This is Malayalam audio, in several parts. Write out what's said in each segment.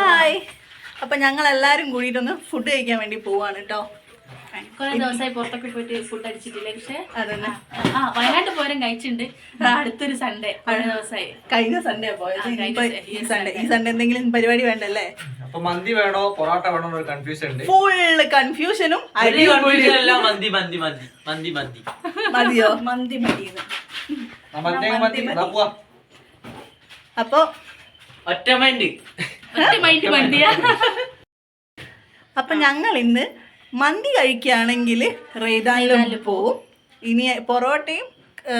ഹായ്. അപ്പൊ ഞങ്ങൾ എല്ലാരും കൂടിയിട്ടൊന്ന് ഫുഡ് കഴിക്കാൻ വേണ്ടി പോവാണ് കേട്ടോ കുറെ ദിവസമായി പുറത്തൊക്കെ പോയിട്ട് ഫുഡ് അടിച്ചിട്ടില്ല. പക്ഷെ അതന്നെ. ആ വയനാട്ട് പോരും കഴിച്ചിട്ടുണ്ട്. അടുത്തൊരു സൺഡേ കഴിഞ്ഞ ദിവസമായി കഴിഞ്ഞ സൺഡേ പോയത് ഈ സൺഡേ ഈ സൺഡേ എന്തെങ്കിലും പരിപാടി വേണ്ടല്ലേ? അപ്പൊ മന്തി വേണോ? പൊറോട്ട വേണോ ഒരു കൺഫ്യൂഷൻ ഉണ്ട്. ഫുൾ കൺഫ്യൂഷനും മന്തി മന്തി മന്തി മന്തി മന്തി. മതിയോ? മന്തി മതി. അപ്പൊ ഒറ്റ മൈൻഡ് ഒറ്റ മൈൻഡ് മന്തിയാ അപ്പൊ ഞങ്ങൾ ഇന്ന് മന്തി കഴിക്കുകയാണെങ്കിൽ റേതാനിലും പോവും. ഇനി പൊറോട്ടയും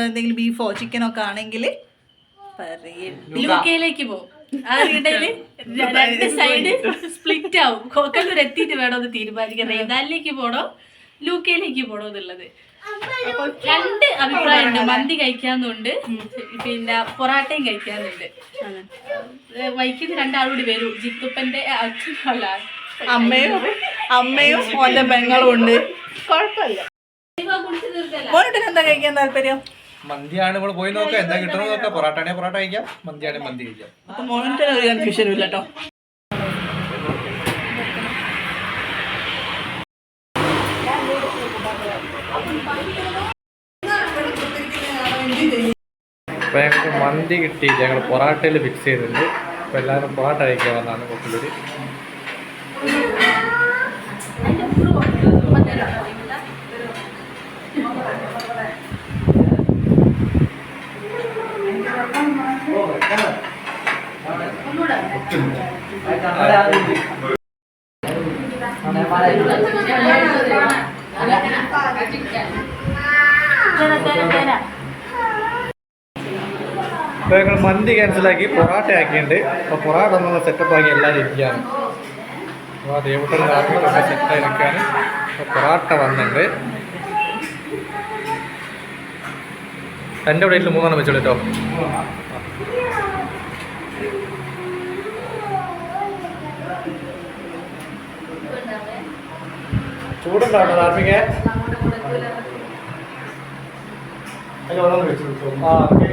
എന്തെങ്കിലും ബീഫോ ചിക്കനോ ഒക്കെ ആണെങ്കിൽ ലുക്കയിലേക്ക് പോകും അതിനിടയിൽ രണ്ട് സൈഡ് സ്പ്ലിറ്റ് ആവും. കോക്കല്ലൂർ എത്തിയിട്ട് വേണോ എന്ന് തീരുമാനിക്കാൻ. റേതാലിലേക്ക് പോണോ? ലൂക്കയിലേക്ക് പോണോ എന്നുള്ളത്. അപ്പൊ രണ്ട് അഭിപ്രായമുണ്ട്. മന്തി കഴിക്കാന്നുണ്ട്. പിന്നെ പൊറാട്ടയും കഴിക്കാന്നുണ്ട് വൈകിട്ട് രണ്ടാളൂടി കൂടി വരും. ജിത്തുപ്പന്റെ അച്ഛനല്ല അമ്മയും അമ്മയും മോന്റെ പെങ്ങളും ഉണ്ട്. കുഴപ്പമില്ല. മോനോട്ടിന് എന്താ കഴിക്കാൻ താല്പര്യം? മന്തിയാണ് നമ്മൾ പോയി നോക്കാം. എന്താ കിട്ടണോ നോക്കാം. പൊറോട്ട പൊറാട്ട കഴിക്കാം. മന്തിയാണെ മന്തി കഴിക്കാം. അപ്പൊ മോനോട്ടിന് ഒരു കൺഫ്യൂഷനും ഇല്ല കേട്ടോ. അപ്പൊ ഞങ്ങൾക്ക് മന്തി കിട്ടി. ഞങ്ങൾ പൊറാട്ടയിൽ ഫിക്സ് ചെയ്തിട്ടുണ്ട്. അപ്പോൾ എല്ലാവരും പൊറാട്ട കഴിക്കാൻ വന്നാണ് കൊട്ടിലൂര് അപ്പൊ ഞങ്ങൾ മന്തി ക്യാൻസലാക്കി പൊറാട്ട ആക്കിയിട്ടുണ്ട്. അപ്പോൾ പൊറാട്ട നമ്മൾ സെറ്റപ്പ് ആക്കി എല്ലാവരും ഇരിക്കുകയാണ്. അപ്പോൾ ദേവട്ടൻ നാട്ടിലൊക്കെ സെറ്റ് ആയിരിക്കാണ് അപ്പോൾ പൊറാട്ട വന്നിട്ടുണ്ട്. എന്റെ പ്ലേറ്റിൽ മൂന്നെണ്ണം വെച്ചോളൂ കേട്ടോ. ചൂടുണ്ടാവോ ധാർമ്മിക ആ ഓക്കെ.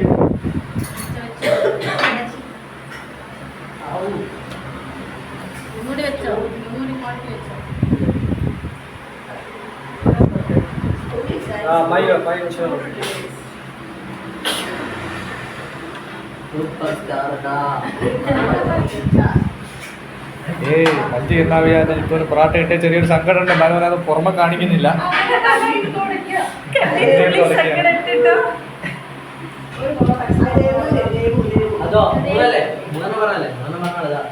ഏയ് മന്തി എന്നാ വിചാരിച്ച ഇപ്പൊ ഒരു പൊറാട്ട ഇട്ട് ചെറിയൊരു സങ്കടം ഉണ്ട് എന്നാലും അത് പുറമെ കാണിക്കുന്നില്ല. അതോ മൂന്നല്ലേ മൂന്നെണ്ണം പറഞ്ഞല്ലേ? മൂന്നെണ്ണം പറഞ്ഞതാ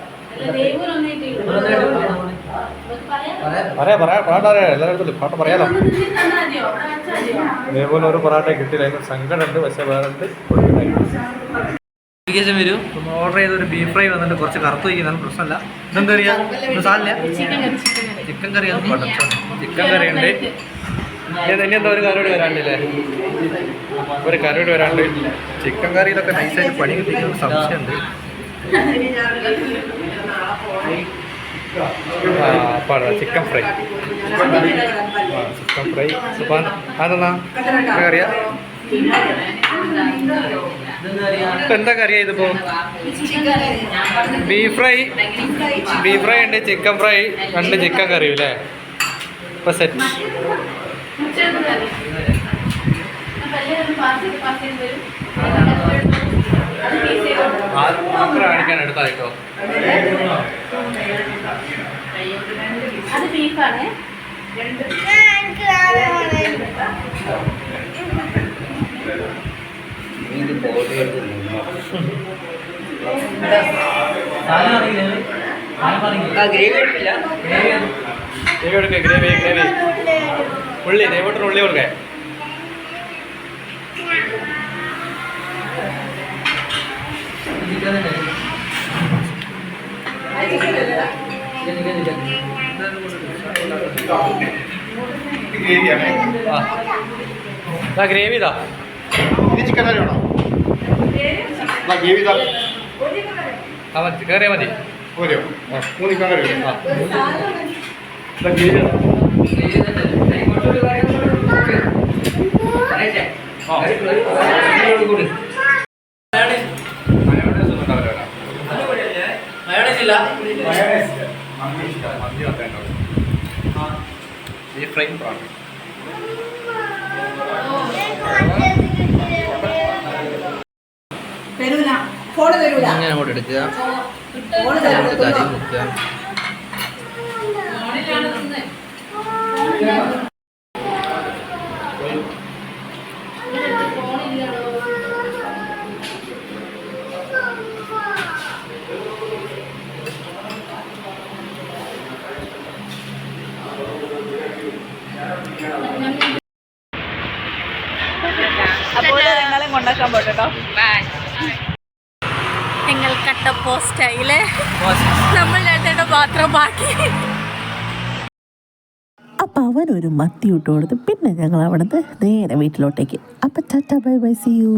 പറയാ. പറയാ പൊറാട്ട പറയാ എല്ലാവരും പൊറാട്ട പറയാലോ? ഇതേപോലെ ഒരു പൊറാട്ട കിട്ടിയില്ല. അതിന് സങ്കടമുണ്ട്. പക്ഷെ വേറെ വരും. ഓർഡർ ചെയ്ത ഒരു ബീഫ് ഫ്രൈ വന്നിട്ട് കുറച്ച് കറുത്ത് വയ്ക്കുന്നതാണ് പ്രശ്നമല്ല. ഇതെന്താ അറിയാ സാധനമില്ല സാധന ചിക്കൻ കറി ചിക്കൻ കറി. ഉണ്ട്. ഇനി എന്താ ഒരു കറിയോട് വരാണ്ടില്ലേ? ഒരു കറിയോട് വരാണ്ട്. ചിക്കൻ കറിയിലൊക്കെ നൈസായിട്ട് പണി കിട്ടിയ സംശയമുണ്ട്. ആ ചിക്കൻ ഫ്രൈ ആ ചിക്കൻ ഫ്രൈ അപ്പം അതെന്നാ കറിയാ ഇപ്പൊ എന്താ കറിയാ ഇതിപ്പോ? ബീഫ് ഫ്രൈ ബീഫ് ഫ്രൈ ഉണ്ട് ചിക്കൻ ഫ്രൈ രണ്ട് ചിക്കൻ കറിയും അല്ലേ ഇപ്പൊ സെറ്റ് മാത്രം കാണിക്കാൻ എടുത്തായിട്ടോ ബീഫാണ് ഗ്രേവി കൊടുക്കേ ഗ്രേവി ഗ്രേവി ഉള്ളി ദൈവത്തിന് ഉള്ളി കൊടുക്കേ. ആ ഗ്രേവി ഇതാ. ചിക്കൻ കറി വേണോ ഗ്രേവി ആ മതി ചിക്കൻ കറിയാ മതി പോരോ മൂന്ന് ചിക്കൻ കറി ആ ഇതാ ഗ്രേവി ഇതാ. ആ മയോണൈസ് ഇവിടെ. മന്തി വന്നേട്ടോ ഈ ഫ്രൈ പ്രാണ് അങ്ങനെ അങ്ങോട്ട് എടുക്കുക. ഫോണ് എന്നിട്ട് തരൂല അപ്പോൾ നിങ്ങളെ കൊണ്ടാക്കാൻ പോട്ടോ നിങ്ങൾ കട്ടപ്പോ സ്റ്റൈൽ നമ്മൾ രണ്ടുപേരുടെ മാത്രം ബാക്കി. അപ്പം ഒരു മത്തി ഇട്ട് കൊടുത്ത് പിന്നെ ഞങ്ങൾ അവിടുന്ന് നേരെ വീട്ടിലോട്ടേക്ക്. അപ്പം ചാറ്റ ബൈ ബൈ സി യു